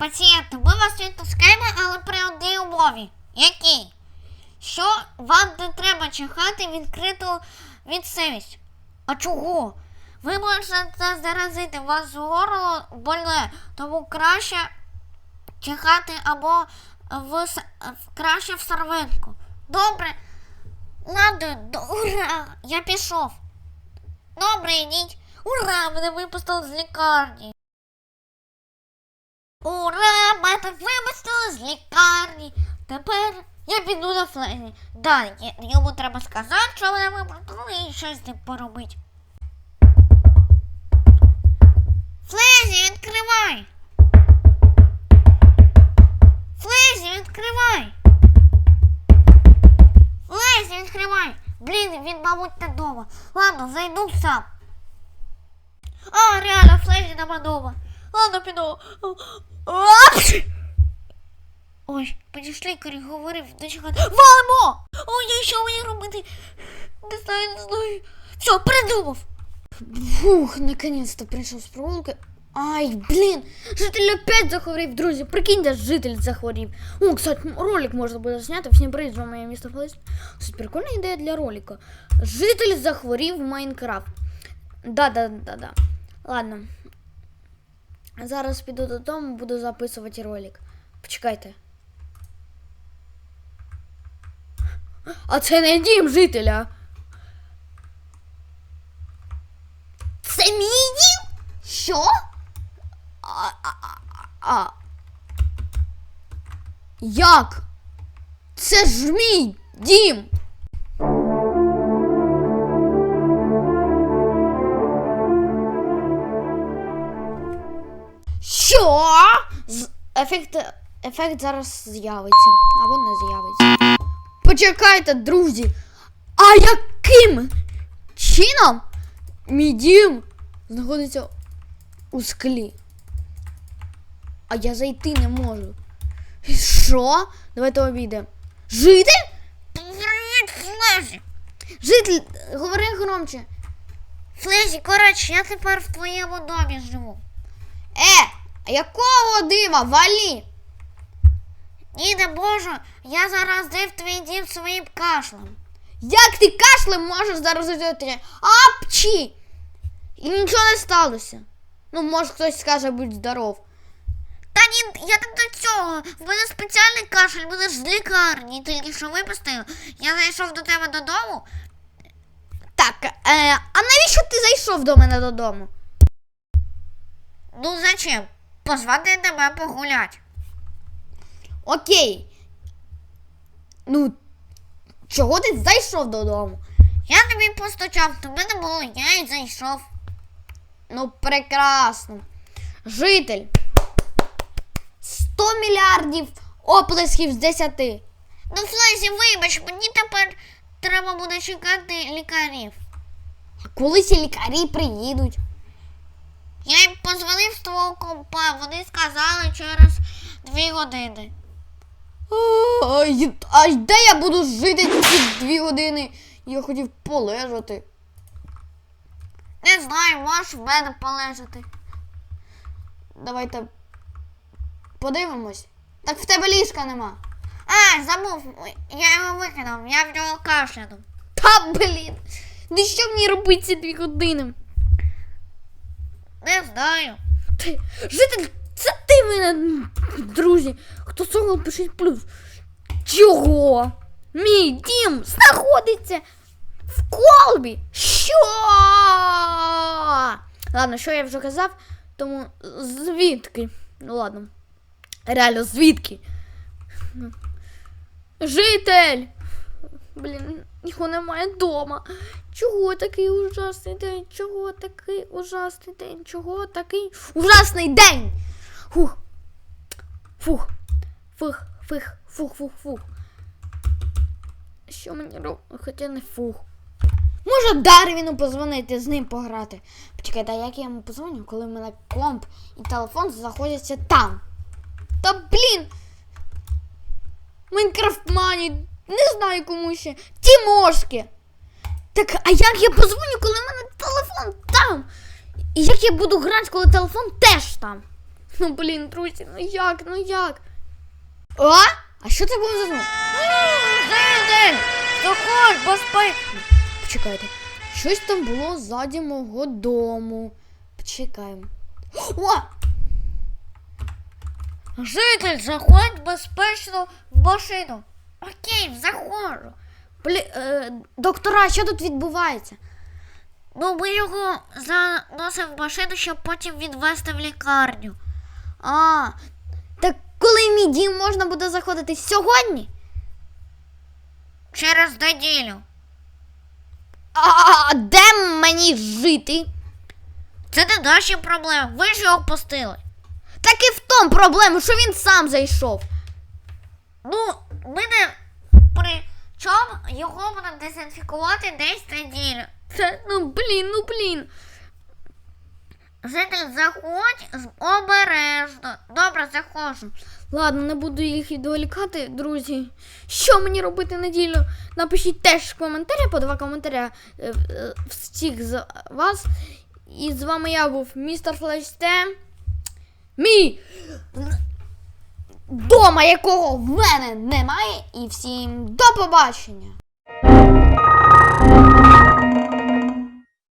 пацієнти, ми вас відпускаємо, але при одній умові. Якій? Що вам не треба чекати відкриту відсивість. А чого? Ви можете заразити вас горло больне, тому краще чекати або в, краще в серветку. Добре? Ладно, ура! Я пішов. Добре, йдіть. Ура! Мене випустили з лікарні. Ура! Мене випустили з лікарні. Тепер я піду до Флені. Далі йому треба сказати, що мене випустили і щось з ним поробити. Флезі, відкривай! Флезі, відкривай! Флезі, відкривай! Блін, він, мабуть, не вдома. Ладно, зайду сам. А, реально, Флезі нема дома. Ладно, піду. Ой, підійшли лікарі, говорив, не чекати. Валимо! Ой, що мені робити? Не знаю, не знаю. Все, придумав. Фух, наконец-то прийшов з прогулки. Ай, блін, житель опять захворів, друзі. Прикиньте, житель захворів. О, кстати, ролик можна буде зняти. Всім привіт, з вами я місто Флес. Кстати, прикольна ідея для ролика. Житель захворів в Майнкрафт. Да, да, да, да. Ладно. Зараз піду додому, буду записувати ролик. Почекайте. А це не дім жителя. Це мій дім? Що? А, а, а. Як? Це ж мій дім. Ефект, ефект зараз з'явиться. Або не з'явиться. Почекайте, друзі. А яким чином мій дім знаходиться у склі? А я зайти не можу. Що? Давайте обійдемо. Житель? Привіт, Житель, говори громче. Флезі, коротше, я тепер в твоєму домі живу. Е, якого дива? Валі! Ні, не можу. Я заразив твій дім своїм кашлем. Як ти кашлем можеш заразити? Апчі! І нічого не сталося. Ну, може хтось скаже, будь здоров. Та ні, я не до цього. В мене спеціальний кашель, мене ж з лікарні тільки що випустили. Я зайшов до тебе додому. Так, е, а навіщо ти зайшов до мене додому? Ну зачем? Позвати тебе погулять. Окей. Ну, чого ти зайшов додому? Я тобі постучав, тебе не було, я й зайшов. Ну, прекрасно. Житель. 100 мільярдів оплесків з 10. Ну, Флезі, вибач, мені тепер треба буде чекати лікарів. А коли ці лікарі приїдуть? Я їм позвонив з твого компа, вони сказали через дві години. Ай, а де я буду жити ці дві години? Я хотів полежати. Не знаю, можеш в мене полежати. Давайте подивимось. Так в тебе ліжка нема. А, забув, я його викинув, я в нього кашлянув. Та блін. Ну що мені робити ці дві години? Не знаю. Ти, житель, це ти мене, друзі. Хто цього пишіть плюс. Чого? Мій дім знаходиться в колбі. Що? Ладно, що я вже казав, тому звідки? Ну ладно. Реально, звідки? Житель! Блін, його немає вдома. Чого такий ужасний день? Чого такий ужасний день? Чого такий ужасний день? Фух. Фух. Фух, фух, фух, фух, фух. Що мені робити? Хоча не фух. Може Дарвіну позвонити, з ним пограти. Почекайте, а як я йому позвоню, коли в мене комп і телефон знаходяться там? Та блін! Майнкрафт Мані, не знаю кому ще. Тімошки. Так, а як я позвоню, коли в мене телефон там? І як я буду грати, коли телефон теж там? Ну блін, друзі, ну як, ну як? А? А що це було за звук? Житель! Заходь, безпечно! Почекайте. Щось там було ззаді мого дому. Почекаємо. О! Житель, заходь безпечно в машину. Окей, заходжу. Блі, е, доктора, що тут відбувається? Ну, ми його заносимо в машину, щоб потім відвезти в лікарню. А, так коли мій дім можна буде заходити сьогодні? Через неділю. А де мені жити? Це не наші проблеми. Ви ж його пустили. Так і в тому проблема, що він сам зайшов. Ну, ми не при чому його будемо дезінфікувати десь неділю. Це, ну блін, ну блін. Житель, заходь з- обережно. Добре, заходжу. Ладно, не буду їх відволікати, друзі. Що мені робити неділю? Напишіть теж в коментарі, по два коментаря е, е, всіх з вас. І з вами я був містер Флеште. Мій дома, якого в мене немає. І всім до побачення!